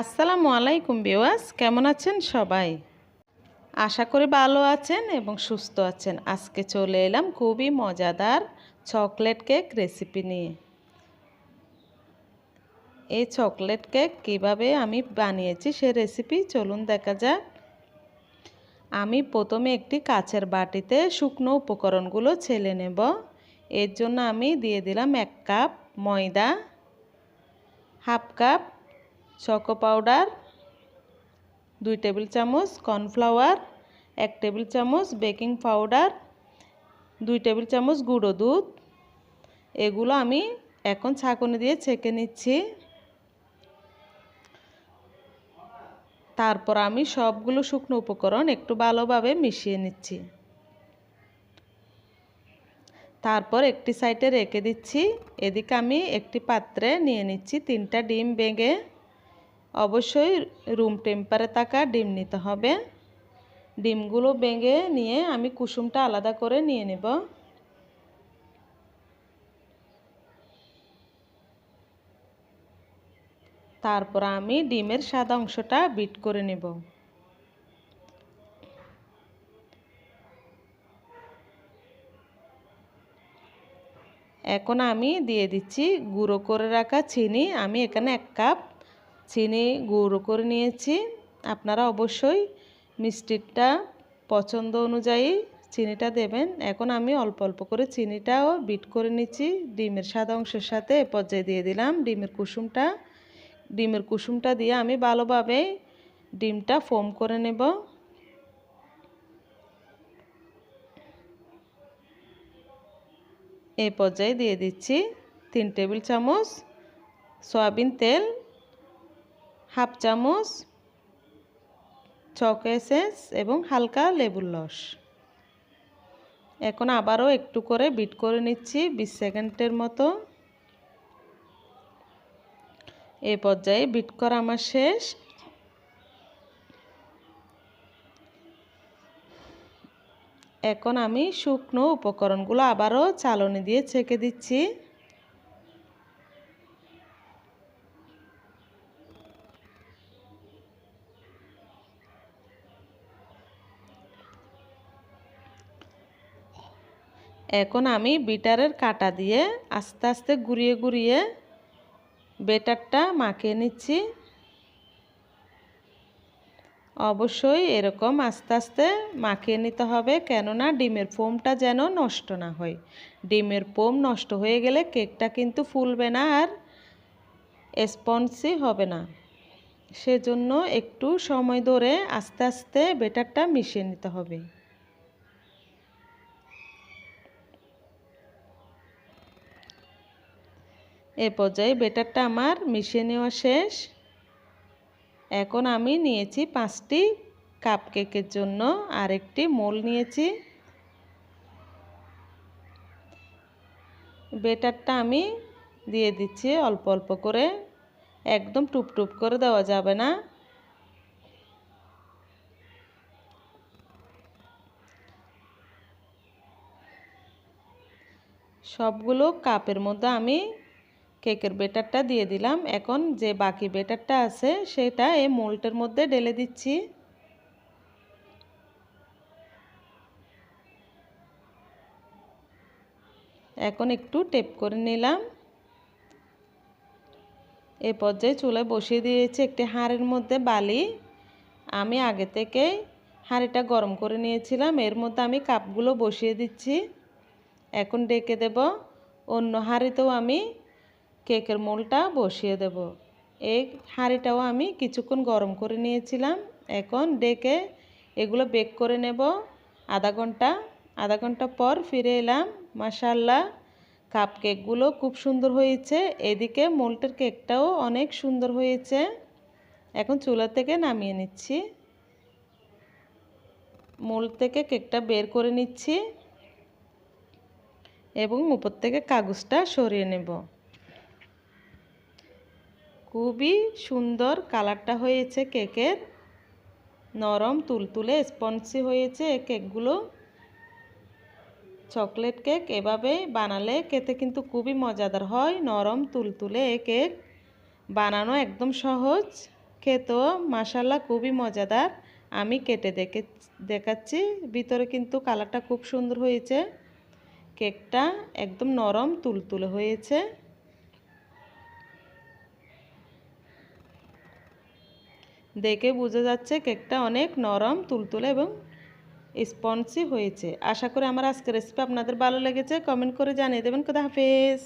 আসসালামু আলাইকুম বিওয়াস কেমন আছেন সবাই? আশা করি ভালো আছেন এবং সুস্থ আছেন। আজকে চলে এলাম খুবই মজাদার চকলেট কেক রেসিপি নিয়ে। এই চকলেট কেক কীভাবে আমি বানিয়েছি সে রেসিপি চলুন দেখা যাক। আমি প্রথমে একটি কাচের বাটিতে শুকনো উপকরণগুলো ছেলে নেব। এর জন্য আমি দিয়ে দিলাম এক কাপ ময়দা, হাফ কাপ চকো পাউডার, দুই টেবিল চামচ কর্নফ্লাওয়ার, এক টেবিল চামচ বেকিং পাউডার, দুই টেবিল চামচ গুঁড়ো দুধ। এগুলো আমি এখন ছাঁকনি দিয়ে ছেঁকে নিচ্ছি। তারপর আমি সবগুলো শুকনো উপকরণ একটু ভালোভাবে মিশিয়ে নিচ্ছি। তারপর একটি সাইডে রেখে দিচ্ছি। এদিকে আমি একটি পাত্রে নিয়ে নিচ্ছি তিনটা ডিম বেগে অবশ্যই রুম টেম্পারে থাকা ডিম নিতে হবে। ডিমগুলো ভেঙে নিয়ে আমি কুসুমটা আলাদা করে নিয়ে নেব। তারপর আমি ডিমের সাদা অংশটা বিট করে নেব। এখন আমি দিয়ে দিচ্ছি গুঁড়ো করে রাখা চিনি। আমি এখানে এক কাপ চিনি গুঁড়ো করে নিয়েছি। আপনারা অবশ্যই মিষ্টিটা পছন্দ অনুযায়ী চিনিটা দেবেন। এখন আমি অল্প অল্প করে চিনিটাও বিট করে নিচ্ছি। ডিমের সাদা অংশের সাথে এ পর্যায়ে দিয়ে দিলাম ডিমের কুসুমটা। ডিমের কুসুমটা দিয়ে আমি ভালোভাবে ডিমটা ফোম করে নেব। এই পর্যায়ে দিয়ে দিচ্ছি তিন টেবিল চামচ সয়াবিন তেল। হাফ চামচ চক এসেন্স এবং হালকা লেবুর রস। এখন আবারও একটু করে বিট করে নিচ্ছি বিশ সেকেন্ডের মতো। এই পর্যায়ে বিট করা আমার শেষ। এখন আমি শুকনো উপকরণগুলো আবারও চালনি দিয়ে ছেঁকে দিচ্ছি। এখন আমি বিটারের কাটা দিয়ে আস্তে আস্তে ঘুরিয়ে ঘুরিয়ে বেটারটা মাখিয়ে নিচ্ছি। অবশ্যই এরকম আস্তে আস্তে মাখিয়ে নিতে হবে কেননা ডিমের ফোমটা যেন নষ্ট না হয়। ডিমের ফোম নষ্ট হয়ে গেলে কেকটা কিন্তু ফুলবে না আর স্পঞ্জি হবে না। সেজন্য একটু সময় ধরে আস্তে আস্তে বেটারটা মিশিয়ে নিতে হবে। এ পর্যায়ে বেটারটা আমার মিশিয়ে নেওয়া শেষ। এখন আমি নিয়েছি পাঁচটি কাপ কেকের জন্য আরেকটি মোল নিয়েছি। বেটারটা আমি দিয়ে দিচ্ছি অল্প অল্প করে। একদম টুপ টুপ করে দেওয়া যাবে না। সবগুলো কাপের মধ্যে আমি কেকের বেটারটা দিয়ে দিলাম। এখন যে বাকি বেটারটা আছে সেটা এই মোল্টের মধ্যে ঢেলে দিচ্ছি। এখন একটু টেপ করে নিলাম। এ পর্যায়ে চুলায় বসিয়ে দিয়েছি একটি হাঁড়ির মধ্যে বালি। আমি আগে থেকে হাঁড়িটা গরম করে নিয়েছিলাম, এর মধ্যে আমি কাপগুলো বসিয়ে দিচ্ছি। এখন ডেকে দেব। অন্য হাঁড়িতেও আমি কেকের মোলটা বসিয়ে দেব। এই হাঁড়িটাও আমি কিছুক্ষণ গরম করে নিয়েছিলাম। এখন ডেকে এগুলো বেক করে নেব। আধা ঘণ্টা আধা ঘণ্টা পর ফিরে এলাম। মাসাল্লাহ কাপ কেকগুলো খুব সুন্দর হয়েছে। এদিকে মোল্টের কেকটাও অনেক সুন্দর হয়েছে। এখন চুলা থেকে নামিয়ে নিচ্ছি। মোল থেকে কেকটা বের করে নিচ্ছি এবং উপর থেকে কাগজটা সরিয়ে নেব। খুবই সুন্দর কালারটা হয়েছে কেকের। নরম, তুলতুলে, স্পঞ্জি হয়েছে এই কেকগুলো। চকলেট কেক এভাবে বানালে খেতে কিন্তু খুবই মজাদার হয়। নরম, তুলতুলে এই কেক বানানো একদম সহজ। খেতেও মাসাল্লাহ খুবই মজাদার। আমি কেটে দেখে, দেখাচ্ছি। ভিতরে কিন্তু কালারটা খুব সুন্দর হয়েছে। কেকটা একদম নরম, তুলতুলে হয়েছে। দেখে বোঝা যাচ্ছে কেকটা অনেক নরম, তুলতুলে এবং স্পঞ্জি হয়েছে। আশা করি আমার আজকের রেসিপি আপনাদের ভালো লেগেছে। কমেন্ট করে জানিয়ে দেবেন। কোথা হাফেজ।